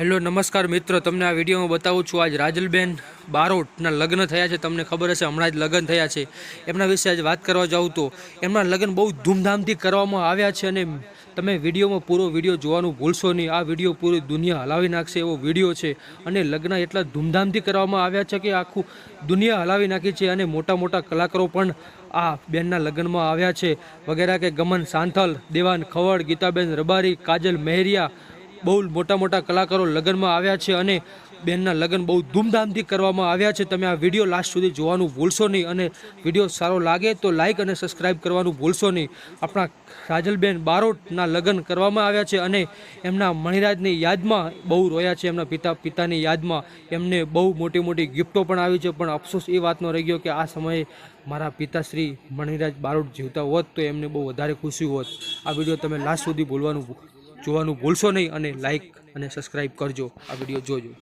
Hello, નમસ્કાર મિત્રો. તમને આ વિડીયોમાં બતાવું છું આજ રાજલબેન બારોટના લગ્ન થયા છે. તમને ખબર હશે, હમણાં જ લગ્ન થયા છે. એમના વિશે આજ વાત કરવા જાઉં તો એમના લગ્ન બહુ ધૂમધામથી કરવામાં આવ્યા છે અને તમે વિડીયોમાં પૂરો વીડિયો જોવાનું ભૂલશો નહીં. આ વીડિયો પૂરી દુનિયા હલાવી નાખશે એવો વીડિયો છે અને લગ્ન એટલા ધૂમધામથી કરવામાં આવ્યા છે કે આખું દુનિયા હલાવી નાખી છે અને મોટા મોટા કલાકારો પણ આ બેનના લગ્નમાં આવ્યા છે. વગેરે કે ગમન સાંથલ, દેવાન ખવડ, ગીતાબેન રબારી, કાજલ મહેરિયા બહુ મોટા મોટા કલાકારો લગ્નમાં આવ્યા છે અને બેનના લગ્ન બહુ ધૂમધામથી કરવામાં આવ્યા છે. તમે આ વીડિયો લાસ્ટ સુધી જોવાનું ભૂલશો નહીં અને વીડિયો સારો લાગે તો લાઇક અને સબસ્ક્રાઈબ કરવાનું ભૂલશો નહીં. આપણા રાજલબેન બારોટના લગ્ન કરવામાં આવ્યા છે અને એમના મણિરાજની યાદમાં બહુ રોયા છે. એમના પિતા, પિતાની યાદમાં એમને બહુ મોટી મોટી ગિફ્ટો પણ આવી છે. પણ અફસોસ એ વાતનો રહી ગયો કે આ સમયે મારા પિતાશ્રી મણિરાજ બારોટ જીવતા હોત તો એમને બહુ વધારે ખુશી હોત. આ વીડિયો તમે લાસ્ટ સુધી ભૂલવાનું જોવાનું ભૂલશો નહીં અને લાઈક અને સબસ્ક્રાઈબ કરજો. આ વીડિયો જોજો.